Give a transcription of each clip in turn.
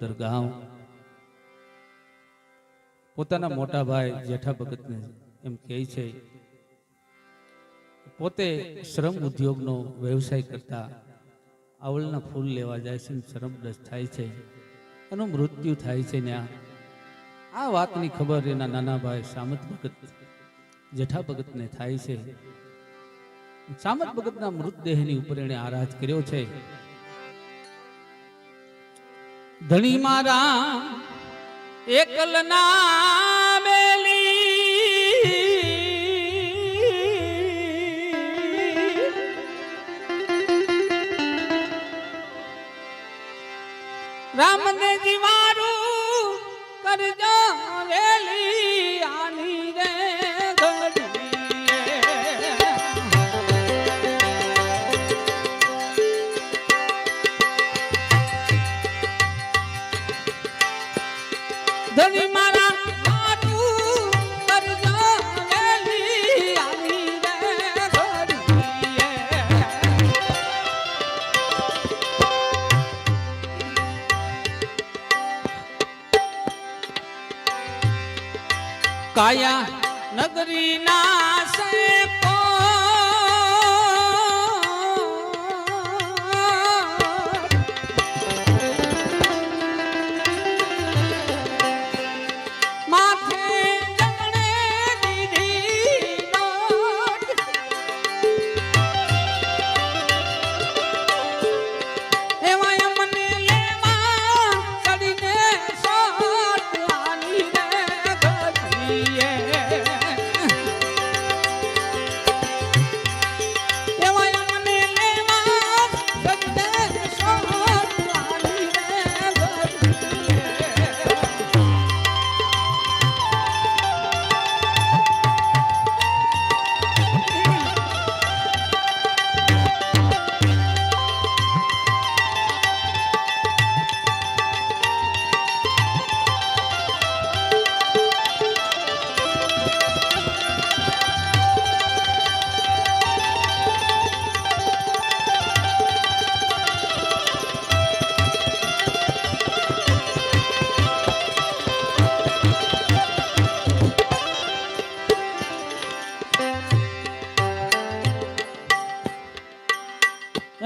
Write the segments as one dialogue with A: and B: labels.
A: દરગાહ પોતાના મોટા ભાઈ જેઠા ભગતને એમ કહે છે, પોતે શ્રમ ઉદ્યોગનો વ્યવસાય કરતા આવળના ફૂલ લેવા જાય છે શ્રમ દસ થાય છે. એનું મૃત્યુ થાય છે ને આ વાતની ખબર એના નાના ભાઈ સામત ભગત, જેઠા ભગતને થાય છે. સામત ભગતના મૃતદેહની ઉપર એણે આરાધ કર્યો છે. ધણી મારા એકલ ના મેલી રામને જીવારું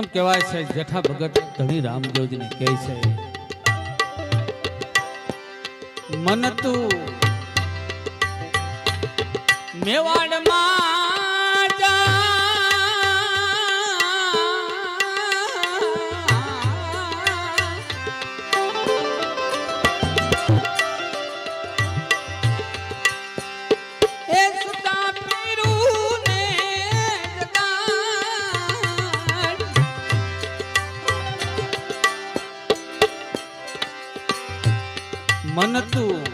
A: એમ કહેવાય છે જેઠા ભગત ધણી રામદેવજીને કહે છે મન તું મેવાડમાં મન તું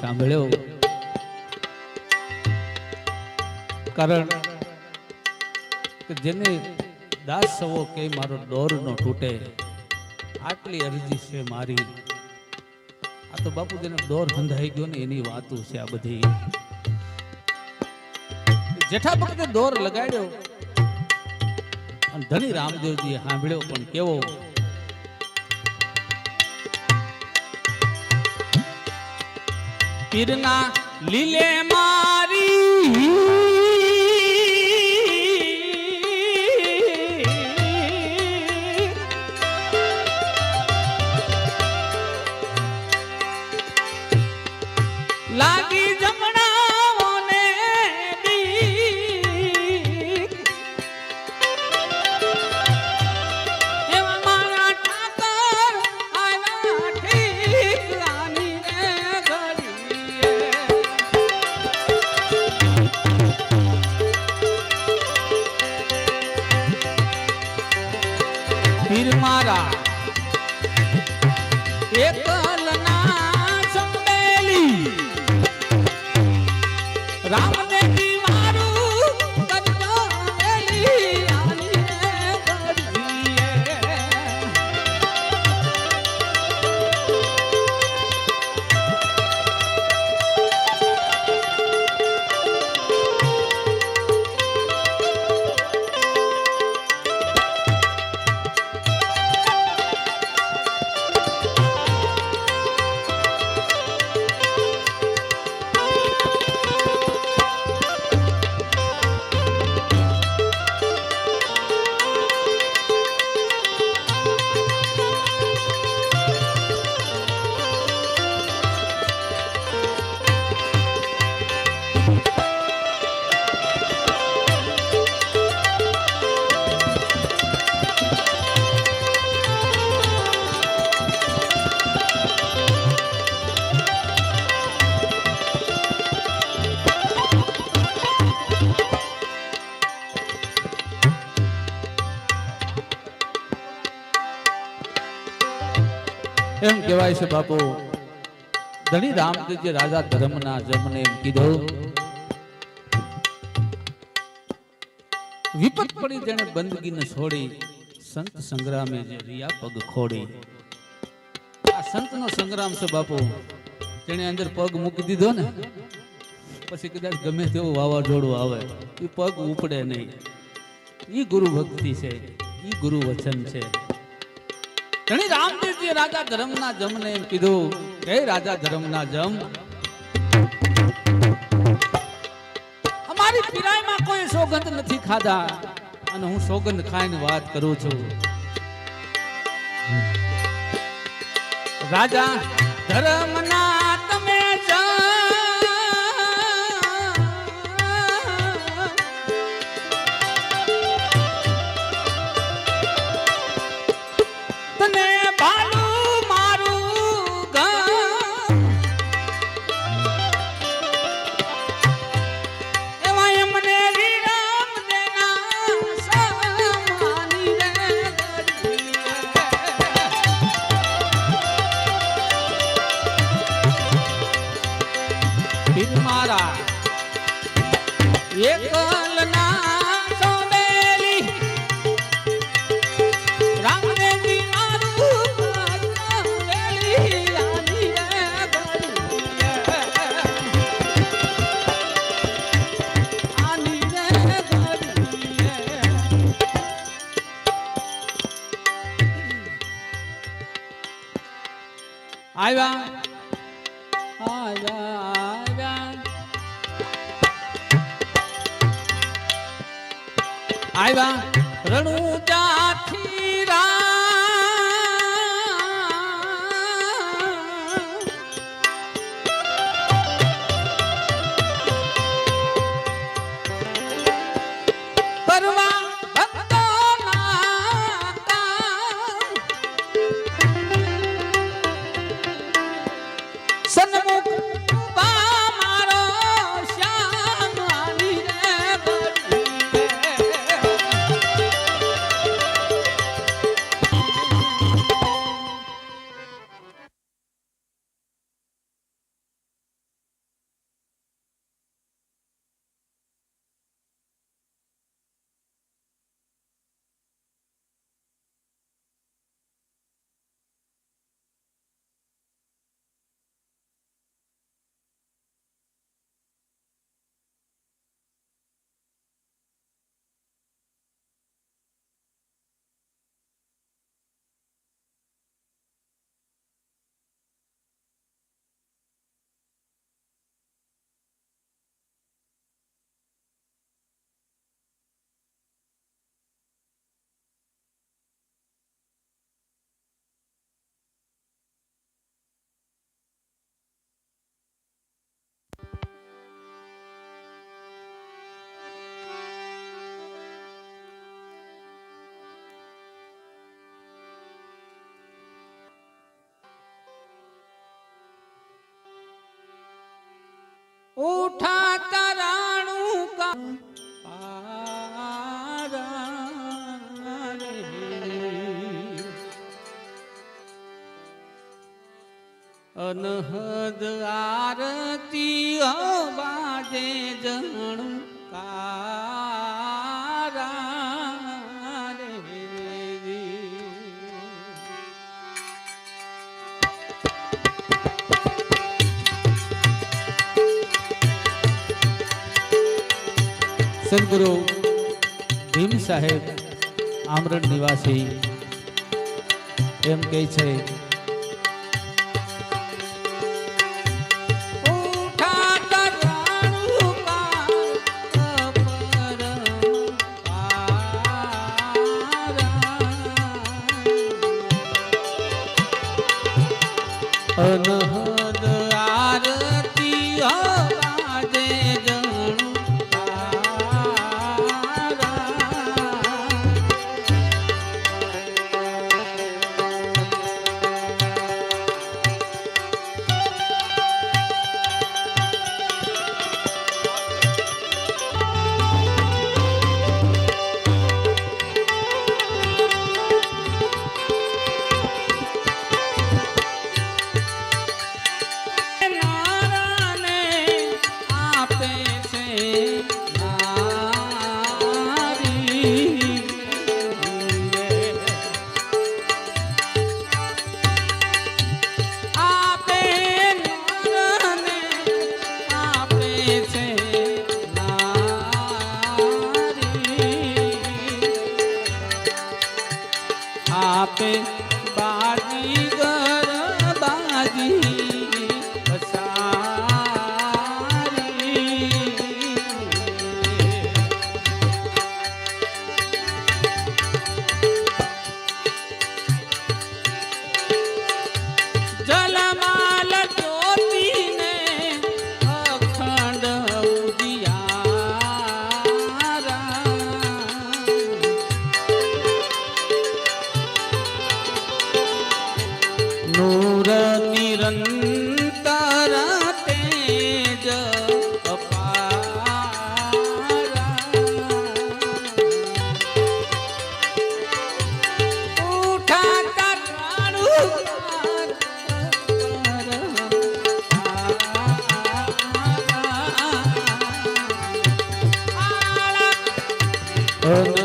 A: સાંભળ્યો. કારણ કે જેને દાસ સવો કે મારો દોર નો તૂટે, આટલી અરજી છે મારી. આ તો બાપુ જેને દોર હંધાઈ ગયો ને એની વાતો છે આ બધી. જેઠા ભક્તે દોર લગાડ્યો અને ધણી રામદેવજીએ સાંભળ્યો, પણ કેવો પીરના લીલે મારી પીર મારા. એક કહેવાય છે બાપુ. ધણી રામદેવજી રાજા ધર્મના જમને એમ કીધો, વિપત પડી જેને બંદગીને છોડી, સંત સંગ્રામે જે રિયા પગ ખોડી. આ સંતનો સંગ્રામ છે બાપુ. જેને અંદર પગ મૂકી દીધો ને, પછી કદાચ ગમે તેવું વાવાઝોડું આવે, એ પગ ઉપડે નહીં. એ ગુરુ ભક્તિ છે એ ગુરુ વચન છે ધણી રામદેવજી રાજા ધર્મના જમને એમ કીધું કે રાજા ધર્મના જમ, અમારી પીરાઈમાં કોઈ સોગંદ નથી ખાધા. અને હું સોગંદ ખાઈને વાત કરું છું. રાજા ધર્મના તમે જમ અનહદ આરતી બાજે જણ કારા રે. સદગુરુ ભીમ સાહેબ આમરણ નિવાસી એમ કહે છે પારા. બાજી ગર બાજી Oh.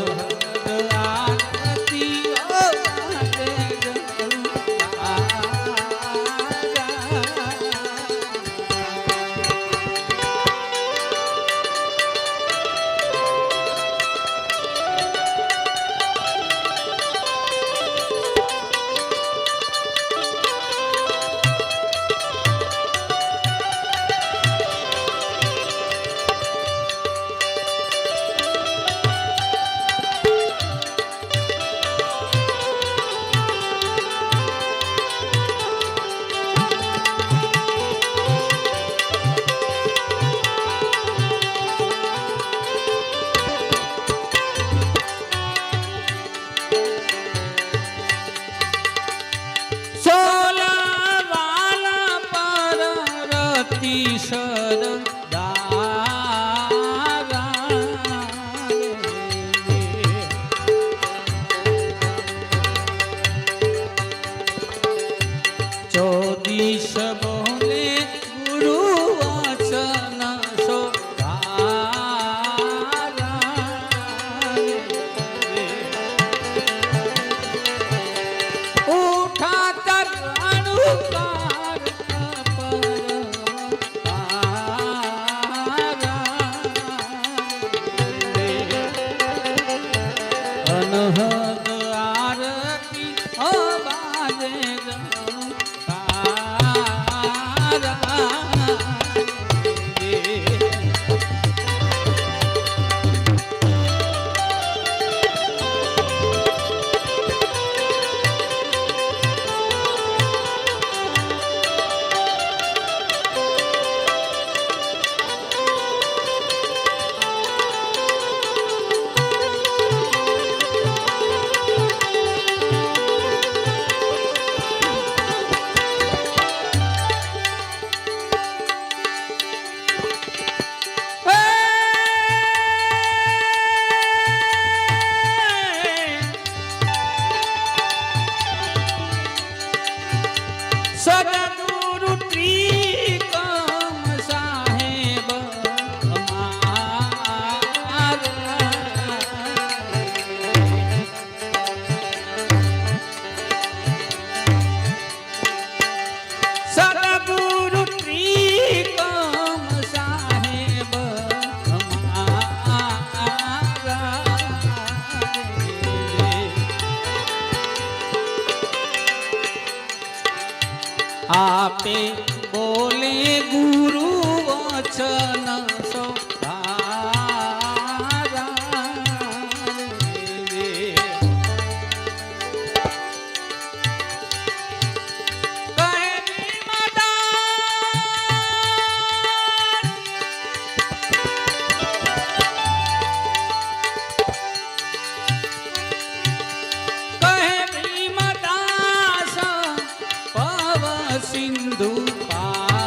A: સિંધુ પારા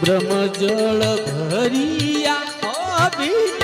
A: બ્રહ્મ જળ ભરિયા અભિષેક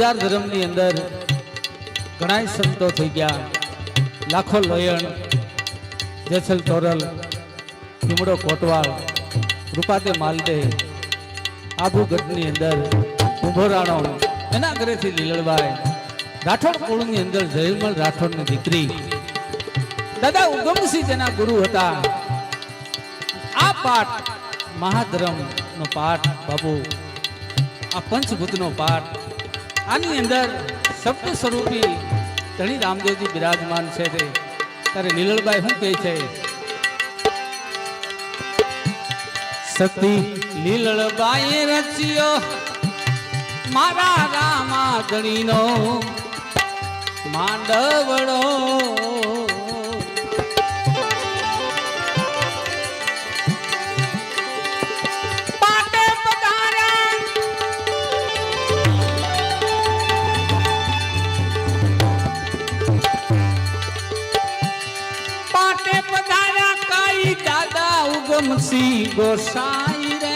A: નિજાર ધર્મની અંદર ઘણા સંતો થઈ ગયા. લાખો લોયણ, જેસલ તોરલ, ભીમડો કોટવાળ, રૂપાતે માલદે આબુગઢની અંદર કુંભોરાણો એના ઘરેથી લીલળબાઈ રાઠોડ કુળની અંદર જયમલ રાઠોડની દીકરી. દાદા ઉગમસિંહ જેના ગુરુ હતા. આ પાઠ મહાધરમ નો પાઠ બાબુ આ પંચભૂતનો પાઠ. આની અંદર શબ્દ સ્વરૂપી ધણી રામદેવજી બિરાજમાન છે તે. ત્યારે લીલળબાઈ શું કહે છે? સતી લીલળબાઈ રચ્યો મારા રામા ધણીનો માંડવડો. ગમસી ગોસાઈ રે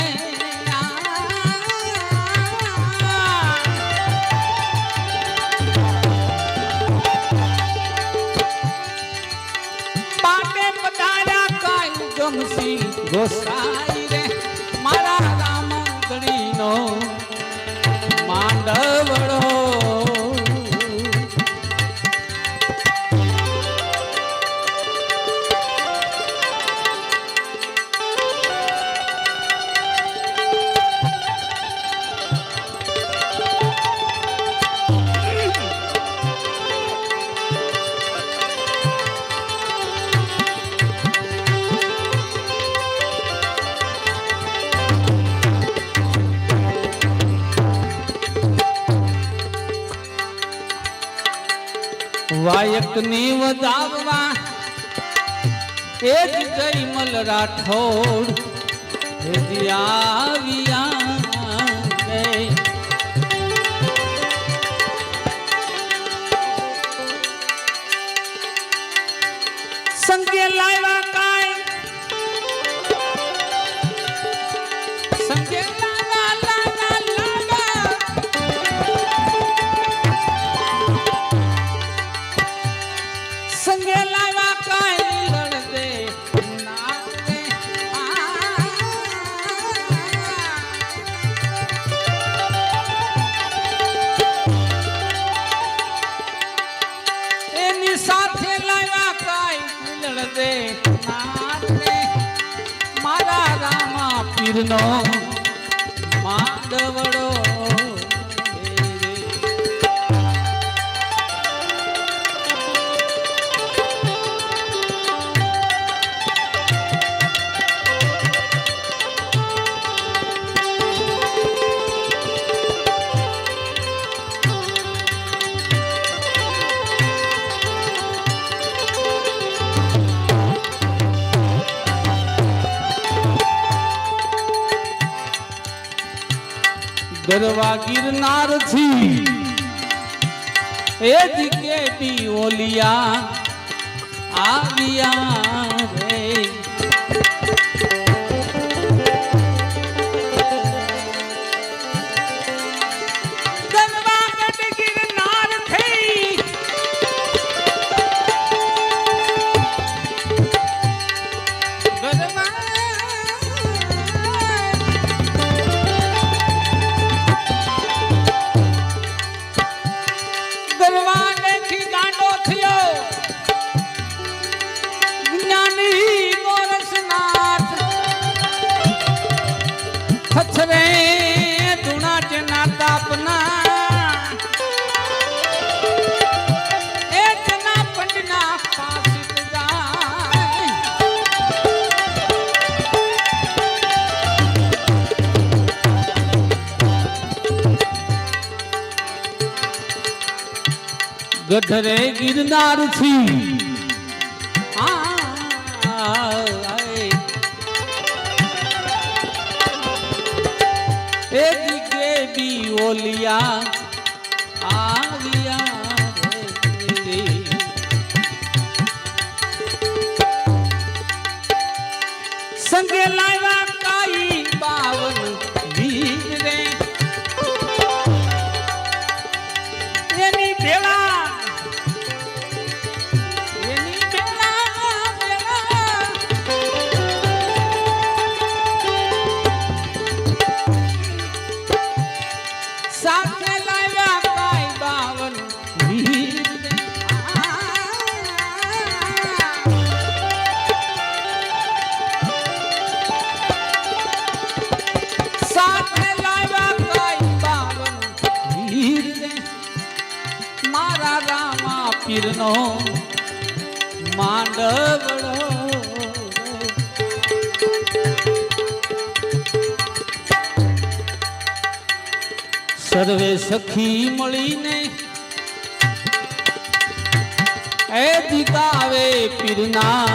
A: પાપે પધાર્યા કાલ ગમસી ગોસાઈ રે મારા રામગણીનો માંડવડો વાયકની વધાવવા એ જ જયમલ રાઠોડ એ રામા ગરવા ગિરનારથી એ જ કે બી ઓલિયા આવ્યા રે. ગઢરે ગિરનારથી એ દીકે બી ઓલિયા સખી મળીને એ દીકાવે પીરના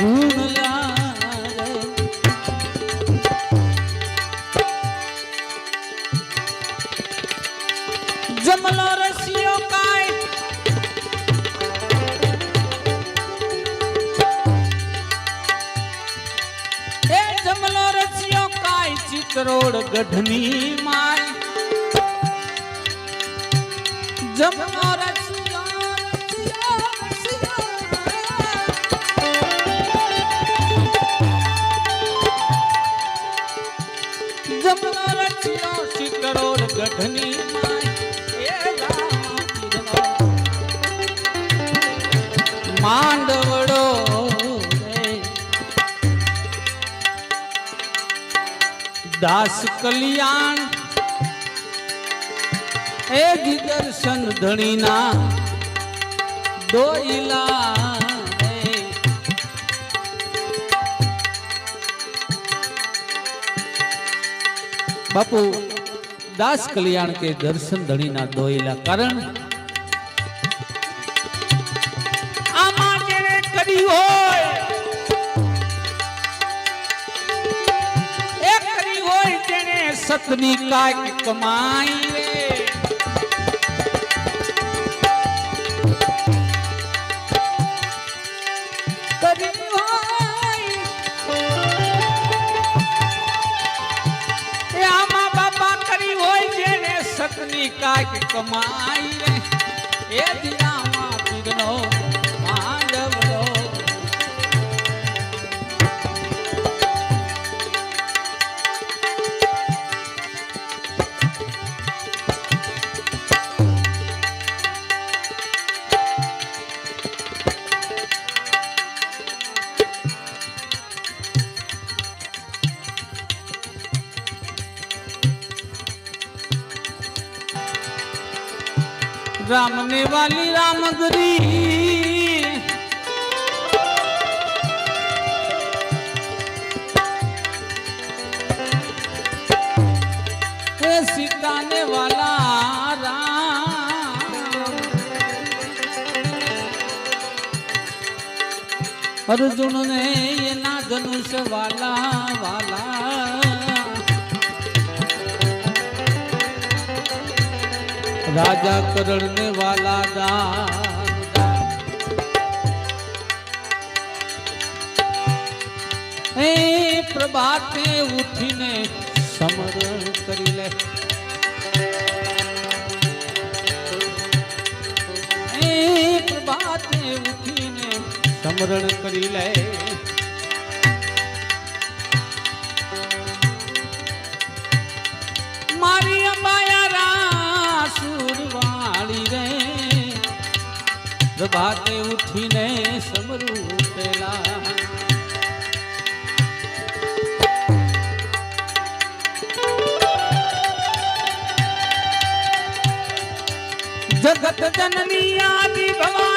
A: ગુણ. જમલો રસિયો કાય. એ જમલો રસિયો કાય. ચિત્રોડ ગઢની માય. ગઢની માંડવડો દાસ કલ્યાણ એ દર્શન ધણીના દોઈલા બાપુ, દાસ કલ્યાણ કે દર્શન ધણીના દોઈલા કારણ આમાં જેને કરી હોય. એ કરી હોય જેણે સતની કાય કમાઈ કાંઈક કમાઈ રે. એ દિનામાં પીરનો રામને વાલી રામગરી. હે સીતાને વાલા રામ. અર્જુન ને એના ધનુષ વાલા વાલા. રાજા કરણ ને વાલા દાન. હે પ્રભાતે ઉઠીને સમરણ કરી લે પ્રભાતે ઉઠીને સમરણ કરી લે પ્રભાતે ઉઠીને સમરું પેલા જગત જનની આદિ ભવાની